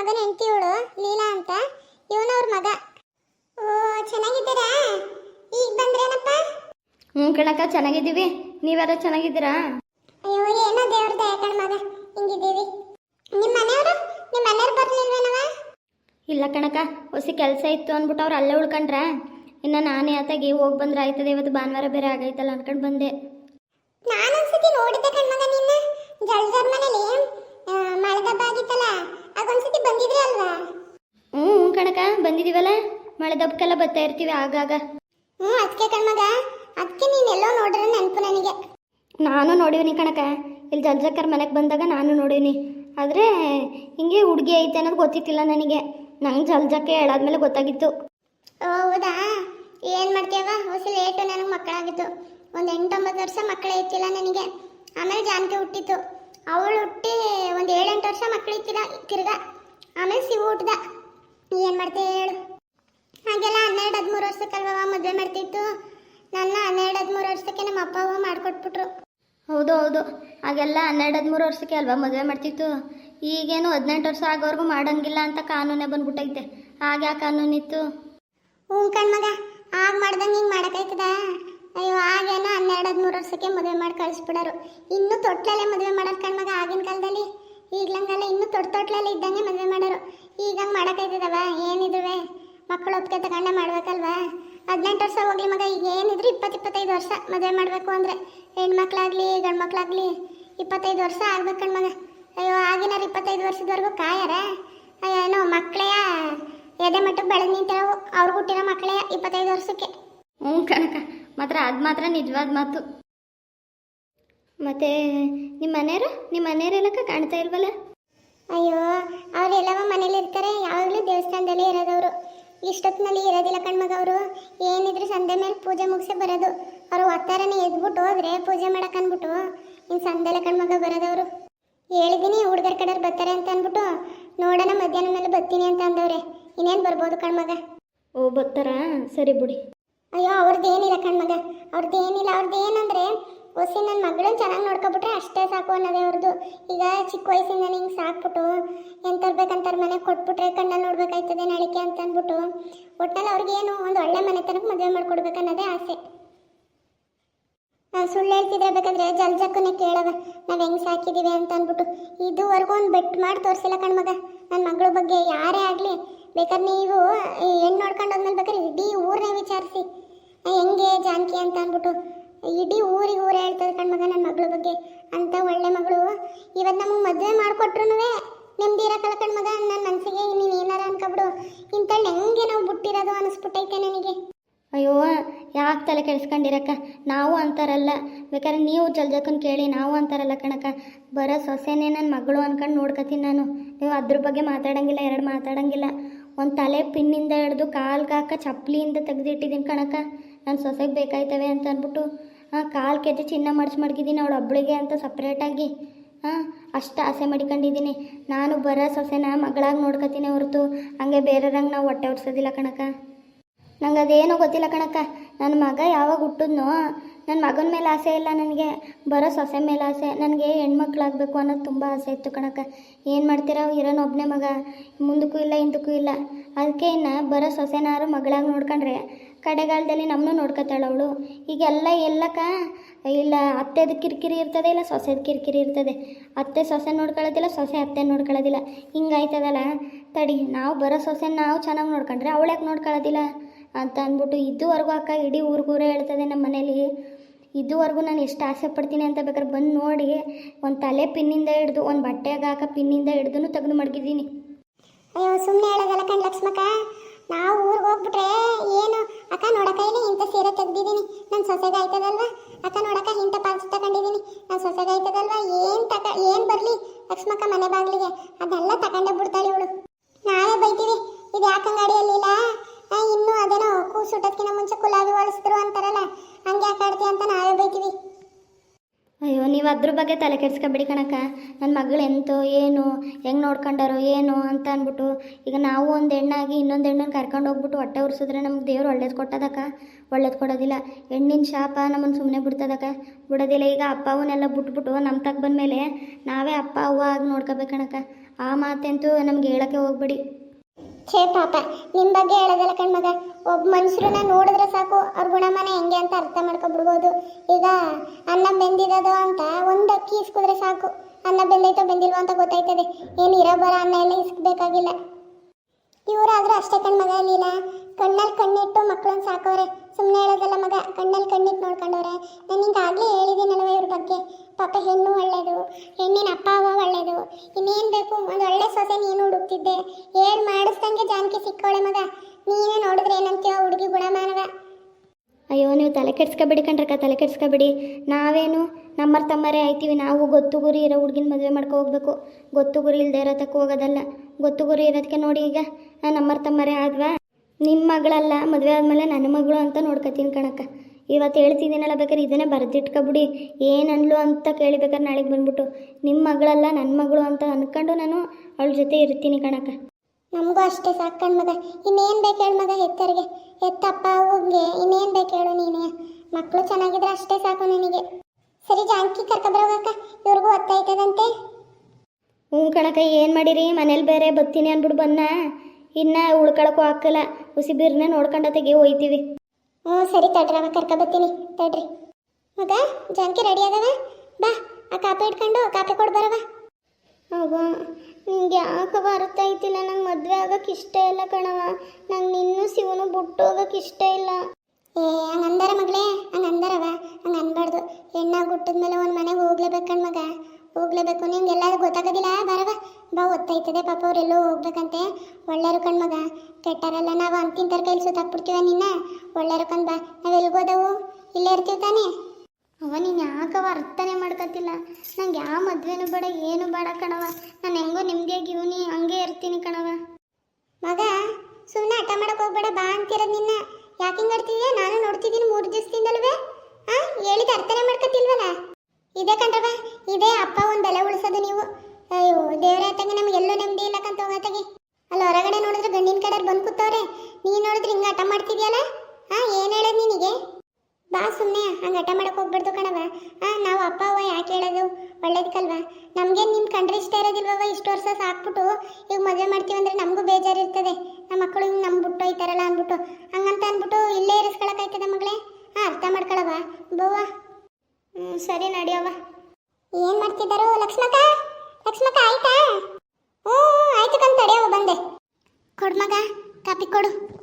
ಮಗನ ಹೆಂಡತಿ ಇವಳು ಲೀಲಾ ಅಂತ. ಇವನವ್ರ ಮಗ. ಓ ಚೆನ್ನಾಗಿದ್ದೀರಾ? ಈಗ ಬಂದ್ರೇನಪ್ಪ? ಹ್ಞೂ ಕಣಕ್ಕ ಚೆನ್ನಾಗಿದ್ದೀವಿ. ನೀವೆಲ್ಲ ಚೆನ್ನಾಗಿದ್ದೀರಾ? ಅಯ್ಯೋ ಏನೋ ದೇವ್ರ ದಯ ಕಣ ಮಗ. ಹಿಂಗಿದ್ದೀವಿ. ನಿಮ್ಮ ಮನೆಯವರು? ನಿಮ್ಮ ಮನೆಯವ್ರು ಬರ್ಲಿಲ್ವೇನವ? ಇಲ್ಲ ಕಣಕ ಹೊಸಿ ಕೆಲಸ ಇತ್ತು ಅಂದ್ಬಿಟ್ಟು ಅವ್ರು ಅಲ್ಲೇ ಉಳ್ಕೊಂಡ್ರ. ಇನ್ನು ನಾನೇ ಆತಾಗಿ ಹೋಗಿ ಬಂದ್ರೆ ಆಯ್ತದೆ ಇವತ್ತು ಭಾನುವಾರ ಬೇರೆ ಆಗೈತಲ್ಲ ಅನ್ಕೊಂಡು ಬಂದೆ. ನಾನು ಒಂದ್ಸತಿ ನೋಡಿದ್ದೆ ಕಣ್ಮಗ ನಿನ್ನ. ಜಲ್ಜರ್ ಮನೇಲಿ ಆ, ಮಳೆ ದಬ್ಬ ಆಗಿತ್ತಲ್ಲ ಆಗೊಂದ್ಸತಿ ಬಂದಿದ್ರಿ ಅಲ್ವಾ ಹ್ಞೂ ಹ್ಞೂ ಕಣಕ್ಕ ಬಂದಿದ್ದೀವಲ್ಲ ಮಳೆ ದಬ್ಕೆಲ್ಲ ಬರ್ತಾ ಇರ್ತೀವಿ ಆಗಾಗ. ಹ್ಞೂ ಅದಕ್ಕೆ ಕಣ್ಮಗ ಅದಕ್ಕೆ ನೀನೆಲ್ಲೋ ನೋಡ್ರೆ ನೆನಪು ನನಗೆ. ನಾನು ನೋಡಿವಿನಿ ಕಣಕ. ಇಲ್ಲಿ ಜಲ್ಜಕ್ಕರ್ ಮನೆಗೆ ಬಂದಾಗ ನಾನು ನೋಡೀನಿ ಆದರೆ ಹಿಂಗೆ ಹುಡುಗಿ ಐತೆ ಅನ್ನೋದು ಗೊತ್ತಿತ್ತಿಲ್ಲ ನನಗೆ. ನಂಗೆ ಜಲ್ಜಕ್ಕೆ ಹೇಳಾದ್ಮೇಲೆ ಗೊತ್ತಾಗಿತ್ತು. ಓ, ಹೌದಾ? ಏನು ಮಾಡ್ತೀಯವ ಹೊಸ ಲೇಟು ನನಗೆ ಮಕ್ಕಳಾಗಿತ್ತು ಒಂದು ಎಂಟೊಂಬತ್ತು ವರ್ಷ ಮಕ್ಕಳೇ ಇತ್ತಿಲ್ಲ ನನಗೆ. ಆಮೇಲೆ ಜಾನಕಿ ಹುಟ್ಟಿತ್ತು. ಅವಳು ಹುಟ್ಟಿ ಒಂದು ಏಳೆಂಟು ವರ್ಷ ಮಕ್ಕಳು ಇತ್ತಿಲ್ಲ ತಿರ್ಗಾ. ಆಮೇಲೆ ಸಿಗು ಹುಟ್ದ. ಏನು ಮಾಡ್ತೀಯ ಹೇಳು? ಹಾಗೆಲ್ಲ ಹನ್ನೆರಡು ಹದಿಮೂರು ವರ್ಷಕ್ಕಲ್ವ ಮದುವೆ ಮಾಡ್ತಿತ್ತು ನನ್ನ ಹನ್ನೆರಡು ಹದಿಮೂರು ವರ್ಷಕ್ಕೆ ನಮ್ಮ ಅಪ್ಪ ಅವ್ವ ಮಾಡಿಕೊಟ್ಬಿಟ್ರು. ಹೌದು ಹೌದು. ಹಾಗೆಲ್ಲ ಹನ್ನೆರಡು ಹದಿಮೂರು ವರ್ಷಕ್ಕೆ ಅಲ್ವಾ ಮದುವೆ ಮಾಡ್ತಿತ್ತು? ಈಗೇನು ಹದಿನೆಂಟು ವರ್ಷ ಆಗೋವರೆಗೂ ಮಾಡಂಗಿಲ್ಲ ಅಂತ ಕಾನೂನೇ ಬಂದ್ಬಿಟ್ಟೈತೆ. ಆಗ ಆ ಕಾನೂನಿತ್ತು? ಹ್ಞೂ ಕಣ್ಮಗ ಆಗ ಮಾಡ್ದಂಗೆ ಹಿಂಗೆ ಮಾಡೋಕ್ಕಾಯ್ತದ? ಅಯ್ಯೋ ಆಗೇನೋ ಹನ್ನೆರಡು ಹದಿಮೂರು ವರ್ಷಕ್ಕೆ ಮದುವೆ ಮಾಡಿ ಕಳಿಸ್ಬಿಡೋರು. ಇನ್ನೂ ತೊಟ್ಲಲ್ಲೇ ಮದುವೆ ಮಾಡೋದು ಕಣ್ಮಗ ಆಗಿನ ಈಗ್ಲಂಗಲ್ಲ ಇನ್ನೂ ತೊಟ್ಟು ತೊಟ್ಲಲ್ಲೇ ಇದ್ದಂಗೆ ಮದುವೆ ಮಾಡೋರು. ಈಗ ಹಂಗೆ ಮಾಡೋಕ್ಕಾಯ್ತದವ? ಏನಿದ್ರುವೆ? ಮಕ್ಕಳು ಒಪ್ಪಿಗೆ ತಗೊಂಡೆ ಮಾಡ್ಬೇಕಲ್ವಾ? ಹದಿನೆಂಟು ವರ್ಷ ಹೋಗ್ಲಿ ಮಗ, ಈಗ ಏನಿದ್ರು ಇಪ್ಪತ್ತು ಇಪ್ಪತ್ತೈದು ವರ್ಷ ಮದುವೆ ಮಾಡಬೇಕು ಅಂದರೆ. ಹೆಣ್ಮಕ್ಳಾಗಲಿ ಗಂಡು ಮಕ್ಕಳಾಗಲಿ ಇಪ್ಪತ್ತೈದು ವರ್ಷ ಆಗ್ಬೇಕು ಕಣ್ಮಗ ಅಯ್ಯೋ, ಆಗಿನಾರು ಇಪ್ಪತ್ತೈದು ವರ್ಷದವರೆಗೂ ಕಾಯಾರ? ಏನೋ ಮಕ್ಕಳೇ ಎದೆ ಮಟ್ಟಕ್ಕೆ ಬೆಳೆದು ನಿಂತಿರೋ ಅವ್ರಿಗೆ ಹುಟ್ಟಿರೋ ಮಕ್ಕಳೇ ಇಪ್ಪತ್ತೈದು ವರ್ಷಕ್ಕೆ. ಹ್ಞೂ ಕಣಕ ಮಾತ್ರ ಅದು ಮಾತ್ರ ನಿಜವಾದ ಮಾತು. ಮತ್ತೆ ನಿಮ್ಮ ಮನೆಯವರು? ನಿಮ್ಮ ಮನೆಯವರೆಲ್ಲಕ್ಕ ಕಾಣ್ತಾ ಇಲ್ವಲ್ಲ? ಅಯ್ಯೋ ಅವರೆಲ್ಲವ ಮನೇಲಿ ಇರ್ತಾರೆ ಯಾವಾಗಲೂ ದೇವಸ್ಥಾನದಲ್ಲೇ ಇರೋದವರು. ಇಷ್ಟೊತ್ತಿನಲ್ಲಿ ಇರೋದಿಲ್ಲ ಕಣ್ಮಗ ಅವರು. ಏನಿದ್ರು ಸಂಧೆ ಮೇಲೆ ಪೂಜೆ ಮುಗಿಸಿ ಬರೋದು. ಅವರು ಒತ್ತಾರನೇ ಎದ್ಬಿಟ್ಟು ಹೋದ್ರೆ ಪೂಜೆ ಮಾಡಕ್ಕೆ ಅಂದ್ಬಿಟ್ಟು ಇನ್ನು ಸಂಧೆಲೆ ಕಣ್ಮಗ ಬರೋದವರು. ಹೇಳಿದ್ದೀನಿ ಹುಡುಗರ ಕಡೆಯವ್ರು ಬರ್ತಾರೆ ಅಂತ ಅಂದ್ಬಿಟ್ಟು. ನೋಡೋಣ ಮಧ್ಯಾಹ್ನ ಮೇಲೆ ಬರ್ತೀನಿ ಅಂತ ಅಂದವ್ರೆ. ಇನ್ನೇನು ಬರ್ಬೋದು ಕಣ್ಮಗ? ಓ ಬರ್ತಾರಾ? ಸರಿ ಬಿಡಿ. ಅಯ್ಯೋ ಅವ್ರದ್ದೇನಿಲ್ಲ ಕಣ್ಮಗ. ಅವ್ರದ್ದೇನಿಲ್ಲ ಅವ್ರದ್ದು ಹೊಸಿ ನನ್ನ ಮಗಳನ್ನ ಚೆನ್ನಾಗಿ ನೋಡ್ಕೊಬಿಟ್ರೆ ಅಷ್ಟೇ ಸಾಕು ಅನ್ನೋದೇ ಅವ್ರದ್ದು ಈಗ ಚಿಕ್ಕ ವಯಸ್ಸಿಂದ ಹಿಂಗೆ ಸಾಕ್ಬಿಟ್ಟು ಎಂತರ್ ಬೇಕಂತಾರ ಮನೆ ಕೊಟ್ಬಿಟ್ರೆ ಕಣ್ಣಲ್ಲಿ ನೋಡ್ಬೇಕಾಯ್ತದೆ ನಾಳಿಕೆ ಅಂತ ಅಂದ್ಬಿಟ್ಟು ಒಟ್ನಲ್ಲಿ ಅವ್ರಿಗೇನು ಒಂದು ಒಳ್ಳೆ ಮನೆತನಕ್ಕೆ ಮದುವೆ ಮಾಡ್ಕೊಡ್ಬೇಕು ಅನ್ನೋದೇ ಆಸೆ. ನಾವು ಸುಳ್ಳು ಹೇಳ್ತಿದ್ರೆ ಬೇಕಾದ್ರೆ ಜಲ್ಜಕ್ಕನೆ ಕೇಳವ. ನಾವು ಹೆಂಗೆ ಸಾಕಿದೀವಿ ಅಂತ ಅಂದ್ಬಿಟ್ಟು ಇದುವರೆಗೂ ಒಂದು ಬೆಟ್ ಮಾಡಿ ತೋರಿಸಿಲ್ಲ ಕಣ್ಮಗ ನನ್ನ ಮಗಳ ಬಗ್ಗೆ ಯಾರೇ ಆಗಲಿ ಬೇಕಾದ್ರೆ ನೀವು ಹೆಣ್ಣು ನೋಡ್ಕೊಂಡು ಹೋದ್ಮೇಲೆ ಬೇಕಾದ್ರೆ ಇಡೀ ಊರನ್ನೇ ವಿಚಾರಿಸಿ. ಹೆಂಗೆ ಜಾನಕಿ ಅಂತ ಅಂದ್ಬಿಟ್ಟು ಇಡೀ ಊರಿಗೆ ಊರೇ ಹೇಳ್ತದೆ ಕಣ್ಮಗ ನನ್ನ ಮಗಳ ಬಗ್ಗೆ. ಅಂತ ಒಳ್ಳೆ ಮಗಳು. ಇವತ್ತು ನಮಗೆ ಮದುವೆ ಮಾಡಿಕೊಟ್ರು ನೆಮ್ಮದಿ ಇರಕ್ಕಲ್ಲ ಕಣ್ಮಗ ನನ್ನ ಮನಸ್ಸಿಗೆ ನೀನು ಏನಾರ ಅನ್ಕೊಬಿಡು. ಇಂಥಳ್ಳಿ ಹೆಂಗೆ ನಾವು ಬಿಟ್ಟಿರೋದು ಅನಿಸ್ಬಿಟ್ಟೈತೆ ನನಗೆ. ಅಯ್ಯೋ, ಯಾಕೆ ತಲೆ ಕೆಡಿಸ್ಕೊಂಡಿರಕ್ಕ? ನಾವು ಅಂತಾರಲ್ಲ. ಬೇಕಾದ್ರೆ ನೀವು ಜಲ್ಜಕ್ಕನ್ ಕೇಳಿ, ನಾವು ಅಂತಾರಲ್ಲ ಕಣಕ್ಕ. ಬರೋ ಸೊಸೆನೇ ನನ್ನ ಮಗಳು ಅನ್ಕೊಂಡು ನೋಡ್ಕೊತೀನಿ ನಾನು. ನೀವು ಅದ್ರ ಬಗ್ಗೆ ಮಾತಾಡೋಂಗಿಲ್ಲ, ಎರಡು ಮಾತಾಡೋಂಗಿಲ್ಲ. ಒಂದು ತಲೆ ಪಿನ್ನಿಂದ ಹಿಡ್ದು ಕಾಕ ಚಪ್ಪಲಿಯಿಂದ ತೆಗೆದಿಟ್ಟಿದ್ದೀನಿ ಕಣಕ್ಕ. ನನ್ನ ಸೊಸೆಗೆ ಬೇಕಾಯ್ತವೆ ಅಂತ ಅಂದ್ಬಿಟ್ಟು ಹಾಂ ಕಾಲು ಕೆಜಿ ಚಿನ್ನ ಮಾಡಿಸಿ ಮಡ್ಗಿದ್ದೀನಿ ಅವಳು ಒಬ್ಬಳಿಗೆ ಅಂತ ಸಪ್ರೇಟಾಗಿ ಹಾಂ ಅಷ್ಟು ಆಸೆ ಮಾಡಿಕೊಂಡಿದ್ದೀನಿ. ನಾನು ಬರೋ ಸೊಸೆನ ಮಗಳಾಗಿ ನೋಡ್ಕೊತೀನಿ ಹೊರತು. ಹಂಗೆ ಬೇರೆಯವ್ರಂಗೆ ನಾವು ಹೊಟ್ಟೆ ಹೊಡ್ಸೋದಿಲ್ಲ ಕಣಕ್ಕ. ನಂಗೆ ಅದೇನೋ ಗೊತ್ತಿಲ್ಲ ಕಣಕ್ಕ. ನನ್ನ ಮಗ ಯಾವಾಗ ಹುಟ್ಟಿದ್ನೋ. ನನ್ನ ಮಗನ ಮೇಲೆ ಆಸೆ ಇಲ್ಲ ನನಗೆ. ಬರೋ ಸೊಸೆ ಮೇಲೆ ಆಸೆ. ನನಗೆ ಹೆಣ್ಮಕ್ಳಾಗಬೇಕು ಅನ್ನೋದು ತುಂಬ ಆಸೆ ಇತ್ತು ಕಣಕ್ಕ. ಏನು ಮಾಡ್ತೀರಾ? ಇರೋನು ಒಬ್ಬನೇ ಮಗ. ಮುಂದಕ್ಕೂ ಇಲ್ಲ, ಹಿಂದಕ್ಕೂ ಇಲ್ಲ. ಅದಕ್ಕೆ ಇನ್ನು ಬರೋ ಸೊಸೆನಾರು ಮಗಳಾಗಿ ನೋಡ್ಕೊಂಡ್ರೆ ಕಡೆಗಾಲದಲ್ಲಿ ನಮ್ಮನ್ನು ನೋಡ್ಕೊತಾಳೆ ಅವಳು. ಈಗೆಲ್ಲ ಎಲ್ಲಕ್ಕ, ಇಲ್ಲ ಅತ್ತೆದು ಕಿರಿಕಿರಿ ಇರ್ತದೆ, ಇಲ್ಲ ಸೊಸೆದು ಕಿರಿಕಿರಿ ಇರ್ತದೆ. ಅತ್ತೆ ಸೊಸೆ ನೋಡ್ಕೊಳ್ಳೋದಿಲ್ಲ, ಸೊಸೆ ಅತ್ತೆ ನೋಡ್ಕೊಳ್ಳೋದಿಲ್ಲ. ಹಿಂಗಾಯ್ತದಲ್ಲ, ತಡಿ, ನಾವು ಬರೋ ಸೊಸೆ ನಾವು ಚೆನ್ನಾಗಿ ನೋಡ್ಕೊಂಡ್ರೆ ಅವಳು ಯಾಕೆ ನೋಡ್ಕೊಳ್ಳೋದಿಲ್ಲ? ಅಂತ ಅಂದ್ಬಿಟ್ಟು ಇದುವರೆಗೂ ಅಕ್ಕ ಇಡೀ ಊರಿಗೂರೇ ಹೇಳ್ತದೆ ನಮ್ಮ ಮನೇಲಿ. ಇದುವರೆಗೂ ನಾನು ಎಷ್ಟು ಆಸೆ ಪಡ್ತೀನಿ ಅಂತ ಬೇಕಾದ್ರೆ ಬಂದು ನೋಡಿ, ಒಂದು ತಲೆ ಪಿನ್ನಿಂದ ಹಿಡ್ದು, ಒಂದು ಬಟ್ಟೆಗೆ ಹಾಕೋ ಪಿನ್ನಿಂದ ಹಿಡ್ದು ತೆಗೆದು ಮಡಗಿದ್ದೀನಿ. ಅಯ್ಯೋ ಸುಮ್ಮನೆ ಹೇಳೋದಲ್ಲ ಕಣ್ ಲಕ್ಷ್ಮಕ್ಕ. ನಾವು ಊರಿಗೆ ಹೋಗ್ಬಿಟ್ರೆ ಏನು? ಅಕ್ಕ ನೋಡಕ್ಕ ಇಲ್ಲಿ ಇಂಥ ಸೀರೆ ತೆಗ್ದಿದ್ದೀನಿ. ನನ್ನ ಸೊಸೆಗೆ ಅಕ್ಕ ನೋಡಕ್ಕ ಇಂಥ ಪಾಲ್ಸ್ ತಗೊಂಡಿದ್ದೀನಿ. ನನ್ನ ಸೊಸೆಗೆ ಆಯ್ತದಲ್ವಾ? ಏನು ತಕ, ಏನು ಬರಲಿ? ಲಕ್ಷ್ಮಕ್ಕ ಮನೆ ಬಾಗಿಲಿಗೆ. ಅದೆಲ್ಲ ತಗೊಂಡೆ ಬಿಡ್ತಾಳೆ ಇವಳು. ನಾಳೆ ಬೈತೀವಿ. ಇದು ಯಾಕೆ ಅಂಗಡಿಯಲ್ಲಿಲ್ಲ ಇನ್ನೂ ಅದೇನೋ ಕೂಸು ಹುಟ್ಟೋದ್ಕಿಂತ ಮುಂಚೆ ಕುಲಾವಿ ಒಳಸಿದ್ರು ಅಂತಾರಲ್ಲ. ಹಂಗೆ ಯಾಕೆ ಆಡ್ತೀವಿ ಅಂತ ನಾವೇ ಬೈತೀವಿ. ಅಯ್ಯೋ, ನೀವು ಅದ್ರ ಬಗ್ಗೆ ತಲೆ ಕೆಡಿಸ್ಕೊಬೇಡಿ ಕಣಕ್ಕ. ನನ್ನ ಮಗಳು ಎಂತೋ, ಏನು, ಹೆಂಗೆ ನೋಡ್ಕೊಂಡಾರೋ, ಏನು ಅಂತ ಅಂದ್ಬಿಟ್ಟು, ಈಗ ನಾವು ಒಂದು ಹೆಣ್ಣಾಗಿ ಇನ್ನೊಂದು ಹೆಣ್ಣನ್ನು ಕರ್ಕೊಂಡು ಹೋಗ್ಬಿಟ್ಟು ಹೊಟ್ಟೆ ಉರ್ಸಿದ್ರೆ ನಮ್ಗೆ ದೇವ್ರು ಒಳ್ಳೇದು ಕೊಟ್ಟದಕ್ಕ? ಒಳ್ಳೇದು ಕೊಡೋದಿಲ್ಲ. ಹೆಣ್ಣಿನ ಶಾಪ ನಮ್ಮನ್ನು ಸುಮ್ಮನೆ ಬಿಡ್ತದಕ್ಕ? ಬಿಡೋದಿಲ್ಲ. ಈಗ ಅಪ್ಪ ಅವನ್ನೆಲ್ಲ ಬಿಟ್ಬಿಟ್ಟು ನಮ್ಮ ತಕ್ಕ ಬಂದಮೇಲೆ ನಾವೇ ಅಪ್ಪ ಅವ್ವ ಆಗಿ ನೋಡ್ಕೋಬೇಕಣಕ್ಕ ಆ ಮಾತೆಂತೂ ನಮ್ಗೆ ಹೇಳೋಕ್ಕೆ ಹೋಗ್ಬೇಡಿ. ಛೇ ಪಾಪ ನಿಮ್ಮ ಬಗ್ಗೆ ಹೇಳೋದಲ್ಲ ಕಣ್ಮಗ. ಒಬ್ಬ ಮನುಷ್ಯರನ್ನ ನೋಡಿದ್ರೆ ಸಾಕು, ಅವ್ರ ಗುಣಮನ ಹೆಂಗೆ ಅಂತ ಅರ್ಥ ಮಾಡ್ಕೊಬಿಡ್ಬೋದು. ಈಗ ಅನ್ನ ಬೆಂದಿರೋದು ಅಂತ ಒಂದು ಅಕ್ಕಿ ಇಸ್ಕಿದ್ರೆ ಸಾಕು. ಅನ್ನ ಬೆಂದೈತೋ ಬೆಂದಿಲ್ವೋ ಅಂತ ಗೊತ್ತಾಯ್ತದೆ. ಏನು ಇರೋ ಬರೋ ಅನ್ನ ಎಲ್ಲ ಇಸ್ಕಬೇಕಾಗಿಲ್ಲ. ಇವರಾದರೂ ಅಷ್ಟೇ ಕಣ್ಮಗ, ಲೀಲ. ಕಣ್ಣಲ್ಲಿ ಕಣ್ಣಿಟ್ಟು ಮಕ್ಕಳನ್ನ ಸಾಕೋರೆ. ಸುಮ್ಮನೆ ಹೇಳೋದಲ್ಲ ಮಗ ಕಣ್ಣಲ್ಲಿ ಕಣ್ಣಿಟ್ಟು ನೋಡ್ಕೊಂಡವ್ರೆ. ನಾನು ಹಿಂಗಾಗಲೇ ಹೇಳಿದ್ದೀನಲ್ವ ಇವ್ರ ಬಗ್ಗೆ. ಪಾಪ ಹೆಣ್ಣು ಒಳ್ಳೆಯದು ಹೆಣ್ಣಿನ ಅಪ್ಪ ಅವ ಒಳ್ಳೆಯದು ಇನ್ನೇನು ಬೇಕು? ಒಂದು ಒಳ್ಳೆ ಸೊಸೆ ನೀನು ಹುಡುಕ್ತಿದ್ದೆ. ಏಳು ಮಾಡಿಸ್ದಂಗೆ ಜಾನಕಿ ಸಿಕ್ಕೋಳೆ ಮಗ? ನೀನೇ ನೋಡಿದ್ರೆ ಏನಂತೀವ ಹುಡುಗಿ ಗುಣಮಾನವ. ಅಯ್ಯೋ, ನೀವು ತಲೆ ಕೆಡ್ಸ್ಕೊಬೇಡಿ ಕಣ್ರಕ್ಕ, ತಲೆ ಕೆಡ್ಸ್ಕೊಬೇಡಿ. ನಾವೇನು ನಮ್ಮರ್ ತಮ್ಮರೇ ಆಯ್ತೀವಿ. ನಾವು ಗೊತ್ತು ಗುರಿ ಇರೋ ಹುಡುಗಿನ ಮದುವೆ ಮಾಡ್ಕೊ ಹೋಗ್ಬೇಕು. ಗೊತ್ತು ಗುರಿ ಇಲ್ಲದೆ ಇರೋದಕ್ಕೆ ಹೋಗೋದಲ್ಲ. ಗೊತ್ತು ಗುರಿ ಇರೋದಕ್ಕೆ ನೋಡಿ ಈಗ ನಮ್ಮರ್ ತಮ್ಮರೇ ಆದ್ವಾ? ನಿಮ್ಮ ಮಗಳಲ್ಲ, ಮದುವೆ ಆದಮೇಲೆ ನನ್ನ ಮಗಳು ಅಂತ ನೋಡ್ಕೊತೀನಿ ಕಣಕ್ಕ. ಇವತ್ತು ಹೇಳ್ತಿದ್ದೀನಲ್ಲ ಬೇಕಾದ್ರೆ ಇದನ್ನೇ ಬರೆದಿಟ್ಕೊಬಿಡಿ. ಏನು ಅನ್ಲು ಅಂತ ಕೇಳಿಬೇಕಾದ್ರೆ ನಾಳೆಗೆ ಬಂದ್ಬಿಟ್ಟು. ನಿಮ್ಮ ಮಗಳಲ್ಲ ನನ್ನ ಮಗಳು ಅಂತ ಅಂದ್ಕೊಂಡು ನಾನು ಅವಳ ಜೊತೆ ಇರ್ತೀನಿ ಕಣಕ್ಕ. ನಮಗೂ ಅಷ್ಟೇ ಸಾಕು ಮಗ. ಇನ್ನೇನು ಬೇಕು ಹೇಳು ಮಗ ಹೆತ್ತರಿಗೆ? ಹೆತ್ತಪ್ಪ ಅವ್ಗೆ ಇನ್ನೇನು ಬೇಕು ಹೇಳು ನೀನೇ? ಮಕ್ಕಳು ಚೆನ್ನಾಗಿದ್ರೆ ಅಷ್ಟೇ ಸಾಕು ನನಗೆ. ಸರಿ ಜಾನಕಿ ಕರ್ಕೊಬರೋಗಕ್ಕ ಇವ್ರಿಗೂ ಒತ್ತಾಯ್ತದಂತೆ. ಹ್ಞೂ ಕಣಕ ಏನು ಮಾಡಿರಿ? ಮನೇಲಿ ಬೇರೆ ಬತ್ತೀನಿ ಅಂದ್ಬಿಟ್ಟು ಬಂದ ಇನ್ನ ಉಳ್ಕೊಳಕ್ಕೂ ಹಾಕಲ್ಲ ಉಸಿಬೀರ್ನೇ ನೋಡ್ಕೊಂಡ ತೆಗಿ ಹೋಯ್ತೀವಿ. ಹ್ಞೂ ಸರಿ ತಡ್ರವ ಕರ್ಕೊಬತ್ತೀನಿ ತಡ್ರಿ. ಮಗ ಜಾನಕಿ ರೆಡಿ ಅದವ? ಬಾ ಆ ಕಾಪಿ ಇಟ್ಕೊಂಡು ಕಾಪಿ ಕೊಡ್ ಬರವ. ಅವ ನಿಂಗೆ ಯಾಕೆ ಬರುತ್ತೈತಿಲ್ಲ ನಂಗೆ ಮದುವೆ ಆಗಕ್ಕೆ ಇಷ್ಟ ಇಲ್ಲ ಕಣವ ನಂಗೆ ನಿನ್ನೂ ಶಿವನು ಬಿಟ್ಟು ಹೋಗಕ್ಕೆ ಇಷ್ಟ ಇಲ್ಲ. ಏ ಹಂಗೆ ಅಂದಾರ ಮಗಳೇ? ಹಂಗೆ ಅಂದಾರವ? ಹಂಗೆ ಅನ್ಬಾರ್ದು. ಹೆಣ್ಣಾಗಿ ಹುಟ್ಟಿದ್ಮೇಲೆ ಒಂದು ಮನೆಗೆ ಹೋಗ್ಲೇಬೇಕು ಮಗ. ಹೋಗ್ಲೇಬೇಕು ನಿಂಗೆ ಎಲ್ಲಾರು ಗೊತ್ತಾಗೋದಿಲ್ಲ? ಬರವ ಒತ್ತಾಯ್ತದೆ ಪಾಪ ಅವರೆಲ್ಲೋ ಹೋಗ್ಬೇಕಂತೆ. ಒಳ್ಳೆಯರು ಕಣ್ಮಗ ಕೆಟ್ಟಾರಲ್ಲ ನಾವು ಅಂತಿಂತರ ಕೈಲಿ ಸುತ್ತಾಕ್ಬಿಡ್ತೀವ ನಿನ್ನ? ಒಳ್ಳೆಯರು ಕಣ್ ಬಾ. ನಾವು ಎಲ್ಗೋದವು ಇಲ್ಲೇ ಇರ್ತೀವಿ ತಾನೇ? ಅವ ನೀನು ಯಾಕವ ಅರ್ಥನೇ ಮಾಡ್ಕೊತಿಲ್ಲ. ನಂಗೆ ಯಾವ ಮದುವೆನೂ ಬೇಡ, ಏನು ಬೇಡ ಕಣವ. ನಾನು ಹೆಂಗೋ ನಿಮ್ಗೆ ಇವನಿ ಹಂಗೆ ಇರ್ತೀನಿ ಕಣವ. ಮಗ ಸುಮ್ಮನೆ ಹಠ ಮಾಡಕ್ಕೆ ಹೋಗ್ಬೇಡ, ಬಾ ಅಂತಿರೋದು ನಿನ್ನ. ಯಾಕೆ ಹಿಂಗೆ ಆಡ್ತಿದ್ಯಾ? ನಾನು ನೋಡ್ತಿದ್ದೀನಿ ಮೂರು ದಿವಸದಿಂದಲ್ವೇ. ಹಾಂ ಹೇಳಿದ ಅರ್ಥನೇ ಮಾಡ್ಕೊತಿಲ್ವಲ್ಲ? ಇದೇ ಕಣ್ರವ ಇದೇ ಅಪ್ಪ ಒಂದು ಬೆಲೆ ಉಳಿಸೋದು ನೀವು. ಅಯ್ಯೋ, ದೇವ್ರ ಆತಂಗೆ ನಮ್ಗೆ ಎಲ್ಲೂ ನೆಮ್ಮದಿ ಇಲ್ಲ ಕಂತ ಹೋಗತ್ತಾಗಿ ಅಲ್ಲಿ, ಹೊರಗಡೆ ನೋಡಿದ್ರೆ ಗಂಡಿನ ಕಡೆ ಬಂದು ಕೂತವ್ರೆ. ನೀ ನೋಡಿದ್ರೆ ಹಿಂಗೆ ಹಠ ಮಾಡ್ತಿದ್ಯಲ್ಲ? ಆ ಏನು ಹೇಳೋದು ನಿನಗೆ? ಬಾ ಸುಮ್ಮನೆ ಹಂಗೆ ಹಠ ಮಾಡಕ್ಕೆ ಹೋಗ್ಬಾರ್ದು ಕಣವ ಆ ನಾವು ಅಪ್ಪ, ಅವ್ವ ಯಾಕೆ ಹೇಳೋದು? ಒಳ್ಳೇದಕ್ಕಲ್ವಾ ನಮಗೆ ನಿಮ್ಮ ಕಂಡ್ರೆ ಇಷ್ಟ ಇರೋದಿಲ್ವವ ಇಷ್ಟು ವರ್ಷ ಸಾಕ್ಬಿಟ್ಟು ಈಗ ಮದುವೆ ಮಾಡ್ತೀವಿ ಅಂದರೆ ನಮಗೂ ಬೇಜಾರು ಇರ್ತದೆ ನಮ್ಮ ಮಕ್ಕಳು ಹಿಂಗೆ ನಮ್ಮ ಬಿಟ್ಟು ಹೋಯ್ತಾರಲ್ಲ ಅಂದ್ಬಿಟ್ಟು. ಹಂಗಂತ ಅಂದ್ಬಿಟ್ಟು ಇಲ್ಲೇ ಇರಿಸ್ಕೊಳಕ್ಕಾಯ್ತದೆ ಮಗಳೇ? ಹಾಂ, ಅರ್ಥ ಮಾಡ್ಕೊಳವ ಬವ್ವ. ಹ್ಞೂ ಸರಿ ನಡಿಯವ್ವ. ಏನು ಮಾಡ್ತಿದ್ದಾರೋ ಲಕ್ಷ್ಮಕ್ಕ? ಲಕ್ಷ್ಮಕ್ಕ ಆಯ್ತಾ? ಓ ಆಯ್ತು ಕಂತ ತಡೆಯವ ಬಂದೆ. ಕೊಡು ಮಗ ಕಾಪಿ ಕೊಡು.